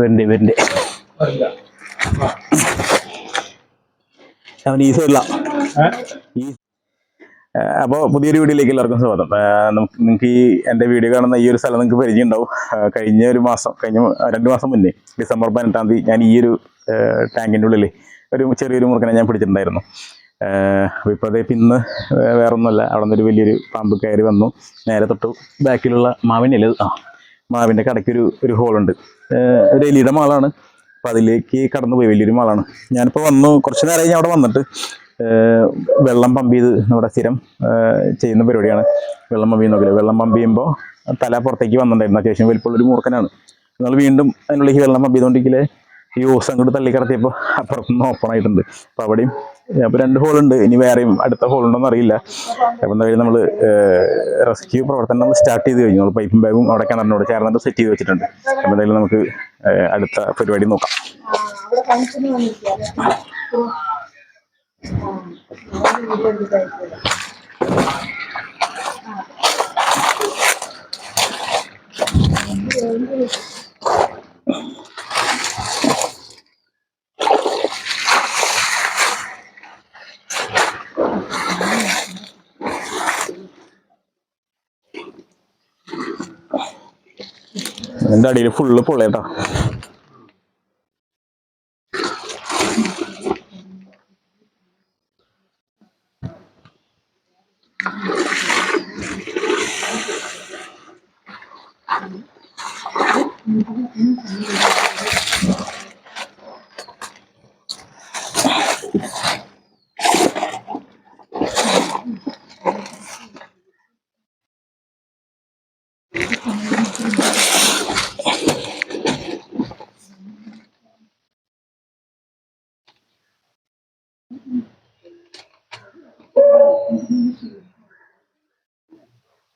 വരണ്ടേ വരണ്ടേ അവൻ ഈ സൈഡില. ഈ അപ്പോൾ പുതിയൊരു വീഡിയോയിലേക്ക് എല്ലാവർക്കും സ്വാഗതം. നമുക്ക് നിങ്ങൾക്ക് ഈ എന്റെ വീഡിയോ കാണുന്ന ഈ ഒരു സ്ഥലം നിങ്ങൾക്ക് പരിചയം ഉണ്ടാവും കഴിഞ്ഞ ഒരു മാസം കഴിഞ്ഞ രണ്ടു മാസം മുന്നേ ഡിസംബർ പതിനെട്ടാം തീയതി ഞാൻ ഈ ഒരു ടാങ്കിന്റെ ഉള്ളിൽ ഒരു ചെറിയൊരു മുറുക്കനെ ഞാൻ പിടിച്ചിട്ടുണ്ടായിരുന്നു. അപ്പൊ ഇപ്പോൾ അതേ ഇന്ന് വേറെ ഒന്നുമല്ല അവിടെ നിന്നൊരു വലിയൊരു പാമ്പ് കയറി വന്നു. നേരെ തൊട്ട് ബാക്കിലുള്ള മാവിന്റെ ആ മാവിന്റെ കടയ്ക്കൊരു ഒരു ഹോളുണ്ട്. എലിയുടെ മാളാണ്. അപ്പം അതിലേക്ക് കടന്നു പോയി വലിയൊരു മാളാണ്. ഞാനിപ്പോൾ വന്നു. കുറച്ച് നേരം ഞാൻ അവിടെ വന്നിട്ട് വെള്ളം പമ്പ് ചെയ്ത് നമ്മുടെ സ്ഥിരം ചെയ്യുന്ന പരിപാടിയാണ്. വെള്ളം പമ്പ് ചെയ്യുന്ന വെള്ളം പമ്പ് ചെയ്യുമ്പോൾ തല പുറത്തേക്ക് വന്നിട്ടുണ്ടായിരുന്നു. അത്യാവശ്യം വലിപ്പമുള്ളൊരു മൂർഖനാണ്. നമ്മൾ വീണ്ടും അതിനുള്ളിലേക്ക് വെള്ളം പമ്പ് ചെയ്തുകൊണ്ടിരിക്കലേ ഈ ഓസം അങ്ങോട്ട് തള്ളിക്കടത്തിയപ്പോൾ അപ്പുറത്തുനിന്ന് ഓപ്പൺ ആയിട്ടുണ്ട് അപ്പോൾ അവിടെയും അപ്പോൾ രണ്ട് ഹോളുണ്ട് ഇനി വേറെയും അടുത്ത ഹോളുണ്ടോന്ന് അറിയില്ല അപ്പോൾ എന്തായാലും നമ്മൾ റെസ്ക്യൂ പ്രവർത്തനം നമ്മൾ സ്റ്റാർട്ട് ചെയ്ത് കഴിഞ്ഞു നമ്മൾ പൈപ്പും ബാഗും അവിടെ കിണറിനോട് ചേർന്നിട്ട് സെറ്റ് ചെയ്ത് വെച്ചിട്ടുണ്ട് അപ്പോൾ എന്തായാലും നമുക്ക് അടുത്ത പരിപാടി നോക്കാം Thank ഫംഗ്ഷന് എന്റെ അടിയിൽ ഫുള്ള് പൊള്ളേട്ടാ.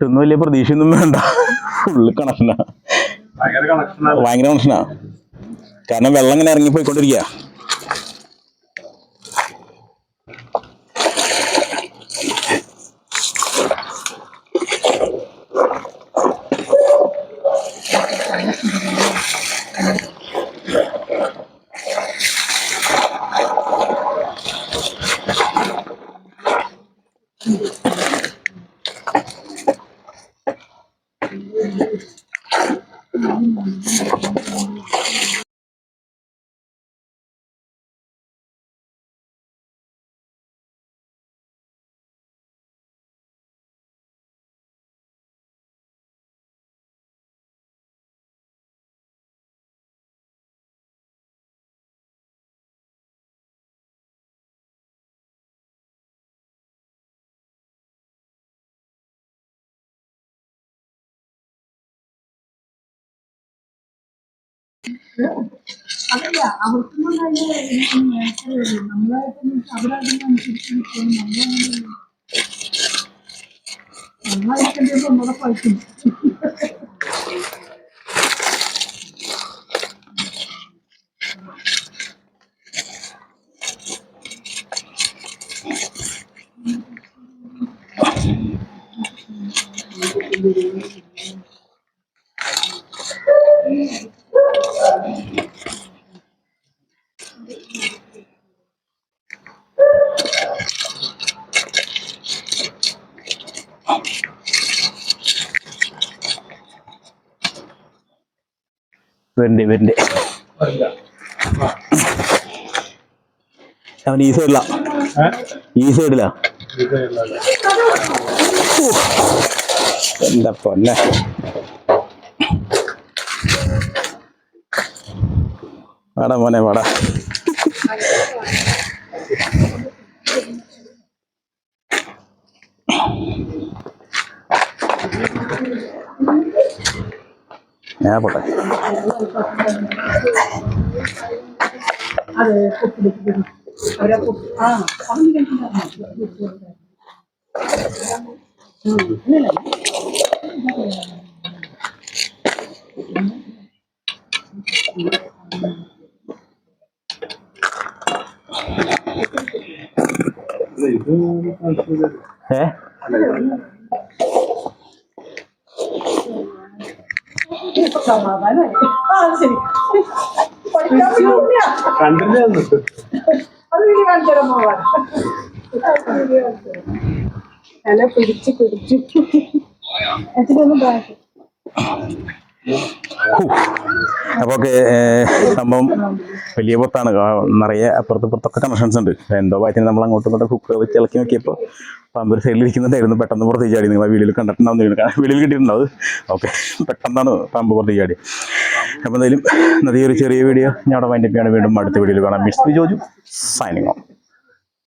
കിട്ടുന്ന വലിയ പ്രതീക്ഷയൊന്നും വേണ്ട. ഫുള്ള് കണക്ഷനാ ഭയങ്കര കണക്ഷനാ കാരണം വെള്ളം ഇങ്ങനെ ഇറങ്ങി പോയിക്കൊണ്ടിരിക്കുക അതല്ല അവർക്കും നമ്മളായിട്ട് നേട്ടമില്ല? നമ്മളായിട്ട് നമ്മളെ പറ്റും വരണ്ടേ വരണ്ടേ. അവൻ ഈ സൈഡിലാ ഈ സൈഡിലാ എന്താ പൊന്നെ? വാടാ മോനെ വാടാ. Thank you. അത് പോട്ടെ ഏ? സമാധാനമായി ആ ശരി പഠിക്കാൻ പോയില്ല കണ്ടില്ലേ അന്ന്? അത് കാണിച്ചു തരാൻ പോവാൻ തല പിടിച്ച് പിടിച്ചു അതിനൊന്നും ബാക്കി അപ്പോൾ ഓക്കെ സംഭവം വലിയ പൊത്താണ്. നിറയെ അപ്പുറത്ത് ഇപ്പുറത്തൊക്കെ കണക്ഷൻസ് ഉണ്ട്. എന്തോ വായിച്ചു നമ്മൾ അങ്ങോട്ടും ഇങ്ങോട്ടും കുക്ക് വെച്ച് ഇളക്കി നോക്കിയപ്പോൾ പാമ്പ് ഒരു സൈഡിൽ ഇരിക്കുന്നുണ്ടായിരുന്നു പെട്ടെന്ന് പുറത്തേക്ക് ചാടി. നിങ്ങൾ വീഡിയോയിൽ കണ്ടിട്ടുണ്ടാവും വീഡിയോയിൽ കിട്ടിയിട്ടുണ്ടാവും ഓക്കെ. പെട്ടെന്നാണ് പാമ്പ് പുറത്തേക്ക് ചാടി അപ്പോൾ എന്തായാലും നദിയൊരു ചെറിയ വീഡിയോ ഞാൻ അവിടെ വൈൻഡപ്പിയാണ് വീണ്ടും അടുത്ത വീഡിയോയിൽ കാണാം. Miss Joju signing off